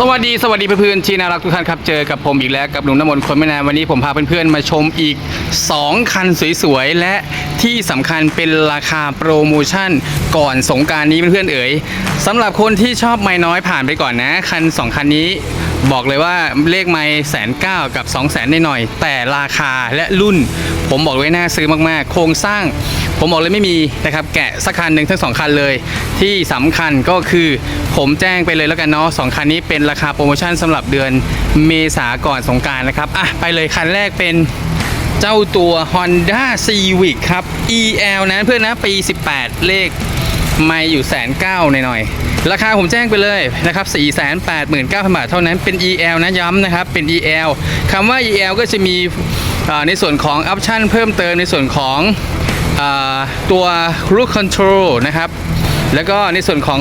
สวัสดีสวัสดีเพื่อนๆที่น่ารักทุกท่านครับเจอกับผมอีกแล้วกับหนุ่มน้ำมนต์คนไม่นานวันนี้ผมพาเพื่อนๆมาชมอีก 2 คันสวยๆ และที่สำคัญเป็นราคาโปรโมชั่นก่อนสงการนี้เพื่อนๆเอ๋ยสำหรับคนที่ชอบไม่น้อยผ่านไปก่อนนะ คัน 2 คันนี้บอกเลยว่าเลขไม่แสนเก้ากับ2 0 0แสนหน่อย แต่ราคาและรุ่น ผมบอกเลยน่าซื้อมากๆ โครงสร้าง ผมบอกเลยไม่มีนะครับแกะสักคันหนึ่งทั้งสองคันเลย ที่สำคัญก็คือผมแจ้งไปเลยแล้วกันเนาะสองคันนี้เป็นราคาโปรโมชั่นสำหรับเดือนเมษาก่อนสงการนะครับอะไปเลยคันแรกเป็นเจ้าตัว Honda Civic ครับ EL นะเพื่อนนะปี 18 เลขไม่อยู่แสนเก้าหน่อยๆ ราคาผมแจ้งไปเลยนะครับ4 8 9 0 0 0 บาทเท่านั้นเป็น EL นะย้ำนะครับเป็น EL คำว่า EL ก็จะมีในส่วนของออปชันเพิ่มเติมในส่วนของ ตัว Cruise Control นะครับ แล้วก็ในส่วนของ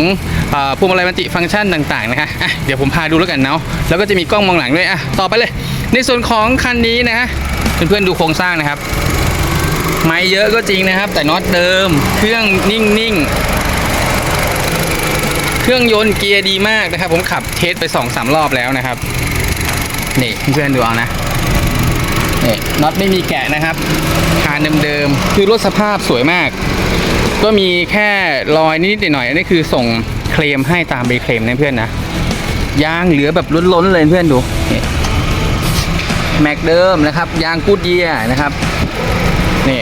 อ่อพวงมาลัยมัติฟังก์ชันต่างๆนะคะอะเดี๋ยวผมพาดูแล้วกันเนาะแล้วก็จะมีกล้องมองหลังด้วยอะต่อไปเลย ในส่วนของคันนี้นะเพื่อนๆดูโครงสร้างนะครับ ไม่เยอะก็จริงนะครับ แต่น็อตเดิม เครื่องนิ่งๆ เครื่องยนต์เกียร์ดีมากนะครับ ผมขับเทสไป2อสารอบแล้วนะครับ นี่เพื่อนๆดูเอานะ นี่น็อตไม่มีแกะนะครับคานเดิมๆคือรถสภาพสวยมาก ก็มีแค่รอยนิดหน่อยอันนี่คือส่งเคลมให้ตามใบเคลมนะเพื่อนนะยางเหลือแบบล้นๆเลยเพื่อนดูแม็กเดิมนะครับ ยางกูดเยียร์นะครับนี่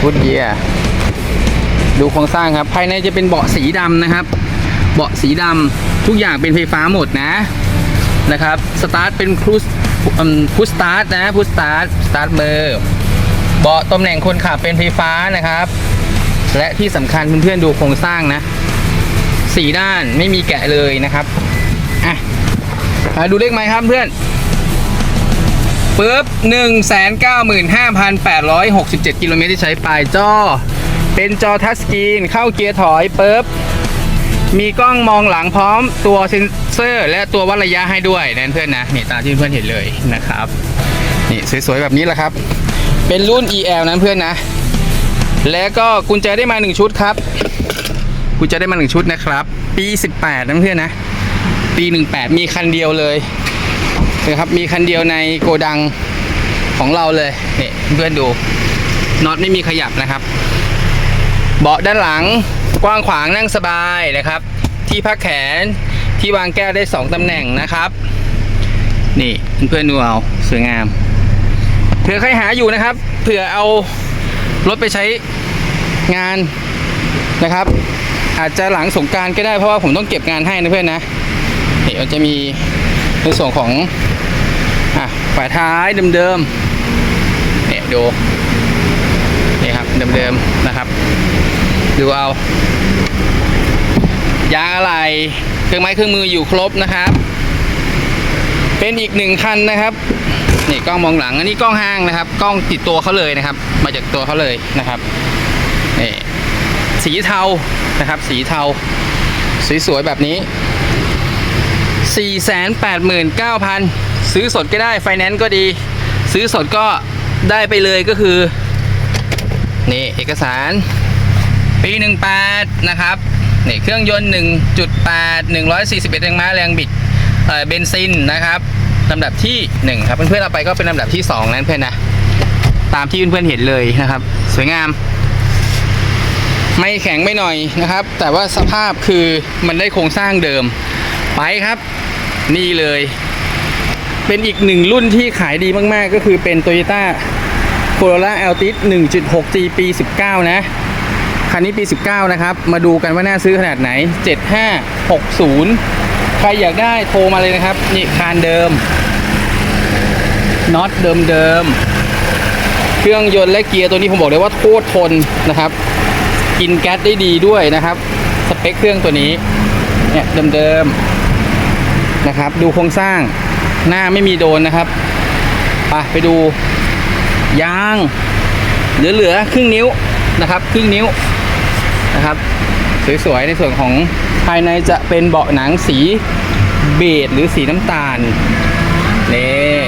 พุดเยียดูโครงสร้างครับ ภายในจะเป็นเบาะสีดำนะครับ เบาะสีดำทุกอย่างเป็นไฟฟ้าหมดนะนะครับ สตาร์ทเป็นครูส พุสสตาร์ทนะพุสสตาร์ทสตาร์ทเบอร์เบาะตำแหน่งคนขับเป็นไฟฟ้านะครับ และที่สำคัญเพื่อนๆดูโครงสร้างนะสีด้านไม่มีแกะเลยนะครับอะดูเลขไหมครับเพื่อนปึ๊บ195,867กิโลเมตรที่ใช้ปลายจอ เป็นจอทัชสกรีนเข้าเกียร์ถอยปึ๊บ มีกล้องมองหลังพร้อมตัวเซ็นเซอร์ และตัววัดระยะให้ด้วยนะเพื่อนนะนี่ตามที่เพื่อนเห็นเลยนะครับนี่สวยๆแบบนี้แหละครับ เป็นรุ่น EL นั้นเพื่อนนะ แล้วก็กุญแจได้มา 1 ชุดครับกุญแจได้มา 1 ชุดนะครับ ปี 18นะเพื่อนนะ ปี 18 มีคันเดียวเลยนะครับมีคันเดียวในโกดังของเราเลยนี่เพื่อนดูน็อตไม่มีขยับนะครับ เบาะด้านหลังกว้างขวางนั่งสบายนะครับ ที่พักแขนที่วางแก้วได้ 2 ตำแหน่งนะครับ นี่เพื่อนๆดูเอาสวยงามเผื่อใครหาอยู่นะครับ เผื่อเอารถไปใช้งานนะครับ อาจจะหลังสงการก็ได้เพราะว่าผมต้องเก็บงานให้นะเพื่อนนะนี่มันจะมีในส่วนของอะฝาท้ายเดิมๆเนี่ยดู นี่ครับเดิมๆนะครับ ดูเอา ยางอะไรเครื่องไม้เครื่องมืออยู่ครบนะครับ เป็นอีกหนึ่งคันนะครับนี่กล้องมองหลังอันนี้กล้องห้างนะครับ กล้องติดตัวเขาเลยนะครับ มาจากตัวเขาเลยนะครับนี่สีเทานะครับ สีเทา สวยๆแบบนี้ 489,000 ซื้อสดก็ได้ไฟแนนซ์ก็ดี ซื้อสดก็ได้ไปเลยก็คือ นี่เอกสาร ปี 18 นะครับนี่เครื่องยนต์ 1.8 141แรงม้าแรงบิดเเบนซินนะครับลำดับที่ 1 ครับ เพื่อนๆเอาไปก็เป็นลำดับที่ 2 นั้นเพื่อนนะ ตามที่เพื่อนๆเห็นเลยนะครับ สวยงาม ไม่แข็งไม่หน่อยนะครับ แต่ว่าสภาพคือมันได้โครงสร้างเดิม ไปครับ นี่เลย เป็นอีกหนึ่งรุ่นที่ขายดีมากๆ ก็คือเป็น Toyota Corolla Altis 1.6G ปี 19 นะ คันนี้ปี 19 นะครับ มาดูกันว่าน่าซื้อขนาดไหน 7560 ใครอยากได้โทรมาเลยนะครับ นี่คานเดิมน็อตเดิมๆเครื่องยนต์และเกียร์ตัวนี้ผมบอกเลยว่าโคตรทนนะครับ กินแก๊สได้ดีด้วยนะครับ สเปคเครื่องตัวนี้ เนี่ยเดิมๆนะครับ ดูโครงสร้างหน้าไม่มีโดนนะครับ ไปไปดู ยางเหลือๆครึ่งนิ้วนะครับ ครึ่งนิ้วนะครับ สวยๆ ในส่วนของภายในจะเป็นเบาะหนังสีเบจหรือสีน้ำตาลนี่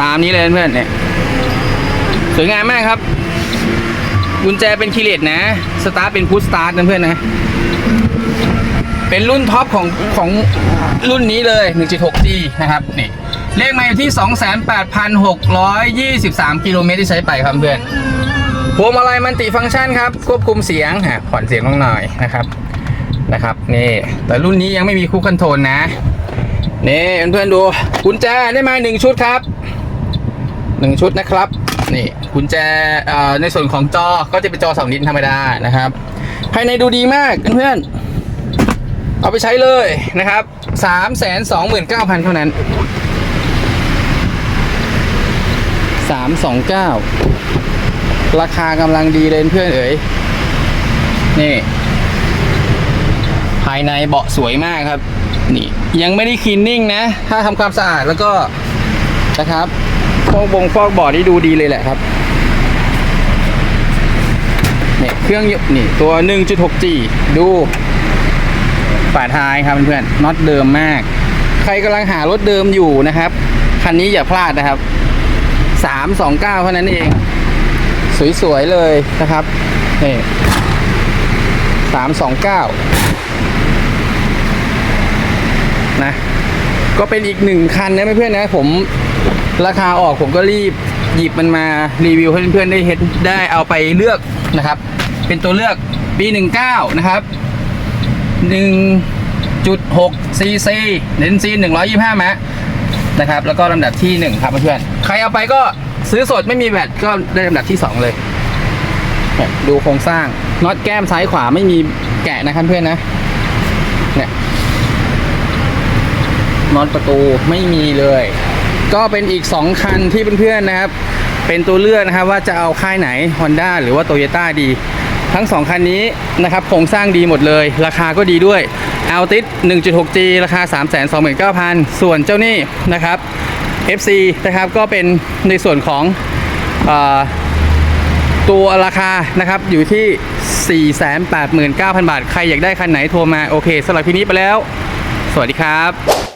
ตามนี้เลยเพื่อนเนี่ยสวยงามมากครับกุญแจเป็นคีเลตนะ สตาร์ทเป็นพุทสตาร์ทนะเพื่อนนะ เป็นรุ่นท็อปของของรุ่นนี้เลย 1.6G นะครับนี่ เลขมาอยู่ที่ 28,623 กิโลเมตรที่ใช้ไปครับเพื่อนพวงมาลัยมันติฟังก์ชันครับ ควบคุมเสียงฮะผ่อนเสียงลงหน่อยนะครับนะครับนี่แต่รุ่นนี้ยังไม่มีคูคอนโทรลนะนี่เพื่อนๆดูกุญแจได้มาหนึ่งชุดครับหนึ่งชุดนะครับนี่กุญแจเอ่อในส่วนของจอก็จะเป็นจอสองลิ้นธรรมดานะครับ ภายในดูดีมากเพื่อนๆเอาไปใช้เลยนะครับสามแสนสองหมื่นเก้าพันเท่านั้น สามสองเก้าราคากำลังดีเลยเพื่อนเอ๋ยนี่ภายในเบาะสวยมากครับ นี่ยังไม่ได้คลีนนิ่งนะ ถ้าทำความสะอาดแล้วก็นะครับฟอกบงฟอกเบาะนี่ดูดีเลยแหละครับเนี่ยเครื่องยนต์นี่ตัว 1.6G ดูฝาท้ายครับเพื่อนๆน็อตเดิมมาก ใครกำลังหารถเดิมอยู่นะครับ คันนี้อย่าพลาดนะครับ 329 เท่านั้นเอง สวย ๆ เลยนะครับ นี่ 329 นะ ก็เป็นอีกหนึ่งคันนะเพื่อนๆนะ ผมราคาออกผมก็รีบหยิบมันมารีวิวให้เพื่อนๆได้เห็นได้เอาไปเลือกนะครับ เป็นตัวเลือกปี 19 นะครับ 1.6 cc เน้นซี125มะ นะครับ แล้วก็ลำดับที่ 1 ครับเพื่อนๆใครเอาไปก็ซื้อสดไม่มีแบตก็ได้ลำดับที่ 2 เลยเนี่ยดูโครงสร้างน็อตแก้มซ้ายขวาไม่มีแกะนะครับเพื่อนนะเนี่ยน็อตประตูไม่มีเลย ก็เป็นอีก 2 คันที่เพื่อนๆนะครับ เป็นตัวเลือกนะครับว่าจะเอาค่ายไหน Honda หรือว่า Toyota ดี ทั้ง 2 คันนี้นะครับโครงสร้างดีหมดเลย ราคาก็ดีด้วย Altis 1.6G ราคา 329,000 ส่วนเจ้านี่นะครับ FC นะครับก็เป็นในส่วนของอตัวราคานะครับอยู่ที่ 489,000 บาท ใครอยากได้คันไหนโทรมา โอเคสำหรับที่นี้ไปแล้ว สวัสดีครับ